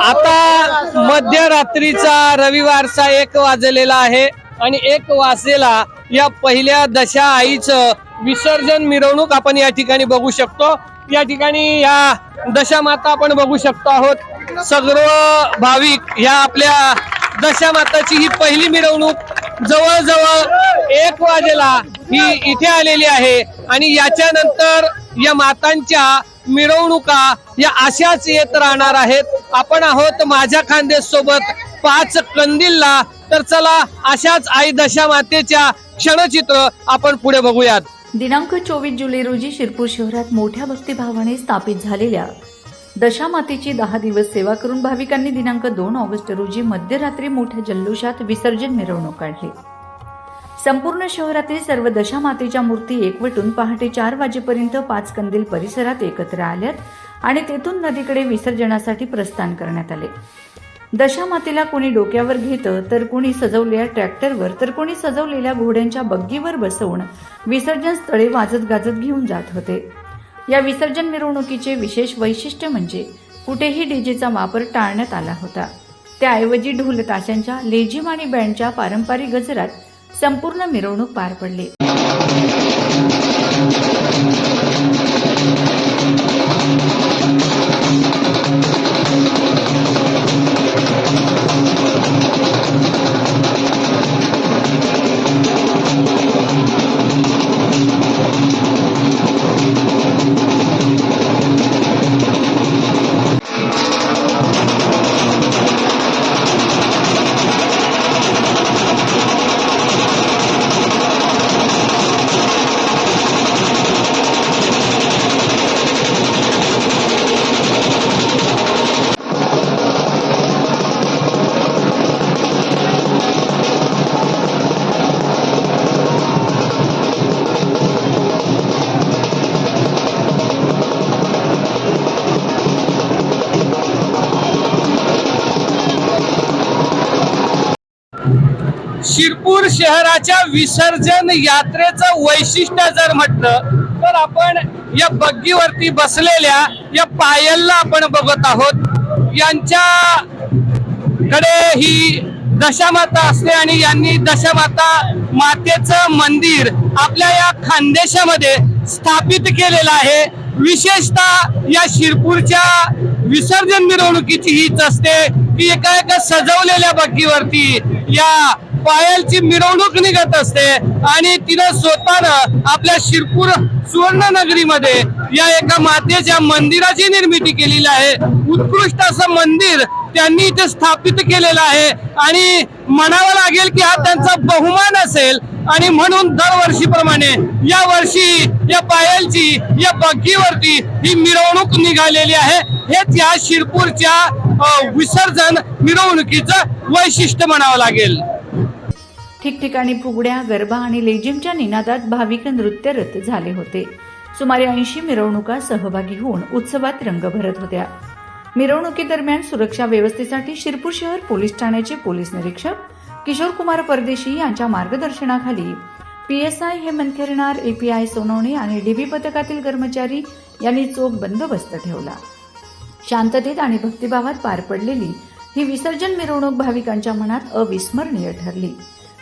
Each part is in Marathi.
आता मध्यरात्रीचा रविवारचा एक वाजलेला आहे आणि एक वाजलेला या पहिल्या दशा आईचं विसर्जन मिरवणूक आपण या ठिकाणी बघू शकतो. या ठिकाणी या दशामाता आपण बघू शकतो आहोत. सर्व भाविक या आपल्या दशामाताची ही पहिली मिरवणूक जवळजवळ एक वाजेला ही इथे आलेली आहे. आणि याच्यानंतर या मातांच्या मिरवणुका या अशाच येत राहणार आहेत. आपण आहोत माझ्या खानदेश सोबत पाच कंदीलला. तर चला अशाच आई दशा मातेच्या क्षणचित्र आपण पुढे बघूयात. दिनांक चोवीस जुलै रोजी शिरपूर शहरात मोठ्या भक्तिभावाने स्थापित झालेल्या दशामातेची दहा दिवस सेवा करून भाविकांनी दिनांक दोन ऑगस्ट रोजी मध्यरात्री मोठ्या जल्लोषात विसर्जन मिरवणूक काढली. संपूर्ण शहरातील सर्व दशामातेच्या मूर्ती एकवटून पहाटे चार वाजेपर्यंत पाच कंदील परिसरात एकत्र आल्यात. आणि तेथून नदीकडे विसर्जनासाठी प्रस्थान करण्यात आले. दशामातेला कोणी डोक्यावर घेतं तर कोणी सजवलेल्या ट्रॅक्टरवर तर कोणी सजवलेल्या घोड्यांच्या बग्गीवर बसवून विसर्जन स्थळे वाजत गाजत घेऊन जात होते. या विसर्जन मिरवणुकीचे विशेष वैशिष्ट्य म्हणजे कुठेही डीजेचा वापर टाळण्यात आला होता. त्याऐवजी ढोल ताशांच्या लेझिम आणि बँडच्या पारंपरिक गजरात संपूर्ण मिरवणूक पार पडली. शिरपूर शहराच्या विसर्जन यात्रेचं वैशिष्ट्य जर म्हटलं तर आपण या बग्गीवरती बसलेल्या या पायलला आपण बघत आहोत. यांच्याकडे ही दशामाता असते आणि यांनी दशामाता मातेचं मंदिर आपल्या या खानदेशामध्ये स्थापित केलेलं आहे. विशेषतः या शिरपूरच्या विसर्जन मिरवणुकीची हीच असते की एका एका सजवलेल्या बग्गीवरती या पायलची मिरवणूक निघत असते आणि तिनं स्वतःनं आपल्या शिरपूर सुवर्णनगरीमध्ये या एका मातेच्या मंदिराची निर्मिती केलेली आहे. उत्कृष्ट असं मंदिर त्यांनी इथे स्थापित केलेलं आहे आणि म्हणावं लागेल की हा त्यांचा बहुमान असेल आणि म्हणून दरवर्षीप्रमाणे या वर्षी या पायलची या बग्गीवरती ही मिरवणूक निघालेली आहे. हेच या शिरपूरच्या विसर्जन मिरवणुकीचं वैशिष्ट्य म्हणावं लागेल. ठिकठिकाणी फुगड्या गरबा आणि लेझिमच्या निनादात भाविक नृत्यरत झाले होते. सुमारे ऐंशी मिरवणुका सहभागी होऊन उत्सवात रंग भरत होत्या. मिरवणुकीदरम्यान सुरक्षा व्यवस्थेसाठी शिरपूर शहर पोलीस ठाण्याचे पोलीस निरीक्षक किशोर कुमार परदेशी यांच्या मार्गदर्शनाखाली PSI Hemant P API Sonawane आणि डीबी पथकातील कर्मचारी यांनी चोख बंदोबस्त ठेवला. शांततेत आणि भक्तिभावात पार पडलेली ही विसर्जन मिरवणूक भाविकांच्या मनात अविस्मरणीय ठरली.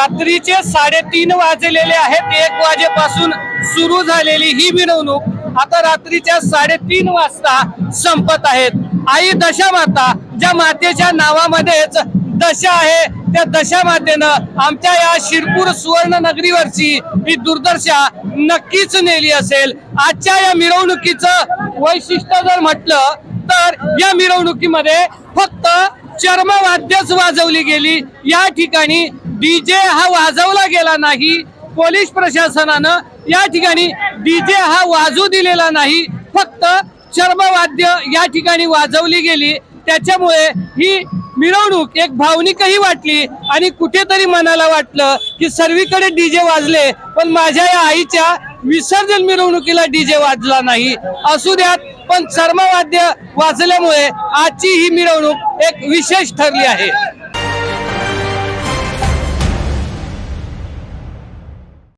रात्रीचे साडेतीन वाजलेले आहेत. एक वाजेपासून सुरू झालेली ही मिरवणूक आता रात्रीच्या साडेतीन वाजता संपत आहेत. आई दशा माता ज्या मातेच्या नावामध्येच दशा आहे त्या दशा मातेनं आमच्या या शिरपूर सुवर्ण नगरीवरची ही दुर्दशा नक्कीच नेली असेल. आजच्या या मिरवणुकीचं वैशिष्ट्य जर म्हटलं तर या मिरवणुकीमध्ये फक्त चर्मवाद्यच वाजवली गेली. या ठिकाणी डीजे हा वाजवला गेला नाही. पोलीस प्रशासनानं या ठिकाणी डीजे हा वाजू दिलेला नाही. फक्त चर्मवाद्य या ठिकाणी वाजवली गेली. त्याच्यामुळे ही मिरवणूक एक भावनिकही वाटली आणि कुठेतरी मनाला वाटलं की सर्वीकडे डीजे वाजले पण माझ्या या आईच्या विसर्जन मिरवणुकीला डीजे वाजला नाही. असू द्यात पण चर्मवाद्य वाजल्यामुळे आजची ही मिरवणूक एक विशेष ठरली आहे.